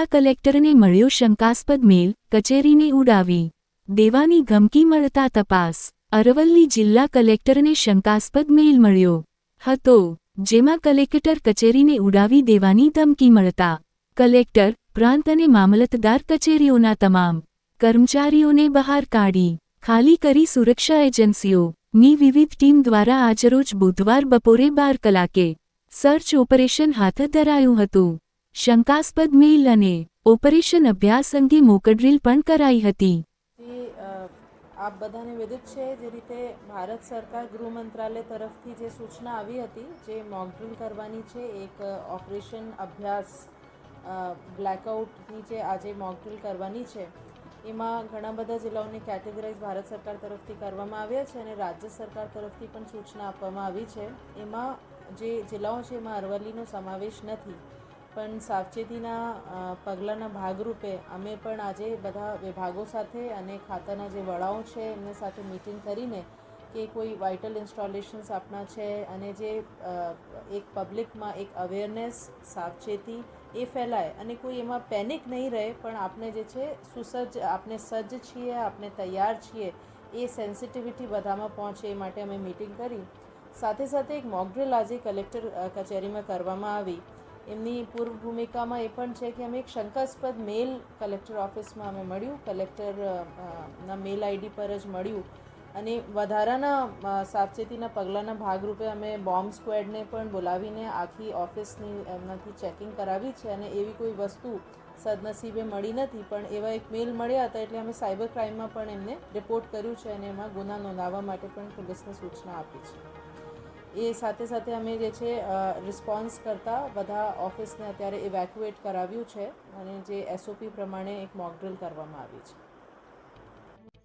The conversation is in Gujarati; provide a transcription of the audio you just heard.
જિલ્લા કલેક્ટરને મળ્યો શંકાસ્પદ મેલ, કચેરીને ઉડાવી. દેવાની ધમકી મળતા તપાસ. અરવલ્લી જિલ્લા કલેક્ટરને શંકાસ્પદ મેલ મળ્યો. હતો, જેમાં કલેક્ટર કચેરીને ઉડાવી દેવાની ધમકી મળતા. કલેક્ટર, પ્રાંત અને મામલતદાર કચેરીઓના તમામ કર્મચારીઓને બહાર કાઢી. ખાલી કરી સુરક્ષા એજન્સીઓ. ની વિવિધ ટીમ દ્વારા આજરોજ બુધવાર બપોરે બાર કલાકે સર્ચ ઓપરેશન હાથ ધરાયું હતું. શંકાસ્પદ મેઇલ અને ઓપરેશન અભ્યાસ અંગે મોકડ્રીલ પણ કરાઈ હતી. આપ બધાને વિદિત છે જે રીતે ભારત સરકાર ગૃહ મંત્રાલય તરફથી જે સૂચના આવી હતી, જે મોકડ્રીલ કરવાની છે, એક ઓપરેશન અભ્યાસ બ્લેકઆઉટની જે આજે મોકડ્રીલ કરવાની છે, એમાં ઘણા બધા જિલ્લાઓને કેટેગરાઇઝ ભારત સરકાર તરફથી કરવામાં આવ્યા છે અને રાજ્ય સરકાર તરફથી પણ સૂચના આપવામાં આવી છે. એમાં જે જિલ્લાઓ છે એમાં અરવલ્લીનો સમાવેશ નથી. પણ સાવચેતીના પગલાંના ભાગરૂપે અમે પણ આજે બધા વિભાગો સાથે અને ખાતાના જે વડાઓ છે, એમને સાથે મિટિંગ કરીને કે કોઈ વાઇટલ ઇન્સ્ટોલેશન્સ આપણા છે અને જે એક પબ્લિકમાં એક અવેરનેસ સાવચેતી એ ફેલાય અને કોઈ એમાં પેનિક નહીં રહે, પણ આપણે જે છે, સુસજ્જ, આપણે સજ્જ છીએ, આપણે તૈયાર છીએ, એ સેન્સિટિવિટી બધામાં પહોંચે એ માટે અમે મિટિંગ કરી. સાથે સાથે એક મોકડ્રિલ આજે કલેક્ટર કચેરીમાં કરવામાં આવી. એમની પૂર્વ ભૂમિકામાં એ પણ છે કે અમે એક શંકાસ્પદ મેલ કલેક્ટર ઓફિસમાં અમે મળ્યું. કલેક્ટર ના મેલ આઈડી પર જ મળ્યું. અને વધારાના સાવચેતીના પગલાંના ભાગરૂપે અમે બોમ્બ સ્ક્વેડને પણ બોલાવીને આખી ઓફિસની એમનાથી ચેકિંગ કરાવી છે અને એવી કોઈ વસ્તુ સદનસીબે મળી નથી. પણ એવા એક મેલ મળ્યા હતા એટલે અમે સાયબર ક્રાઇમમાં પણ એમને રિપોર્ટ કર્યું છે અને એમાં ગુના નોંધાવવા માટે પણ પોલીસને સૂચના આપી છે. એ સાથે સાથે અમે જે છે રિસ્પોન્સ કરતાં બધા ઓફિસને અત્યારે ઇવેક્યુએટ કરાવ્યું છે અને જે એસઓપી પ્રમાણે એક મોકડ્રીલ કરવામાં આવી છે.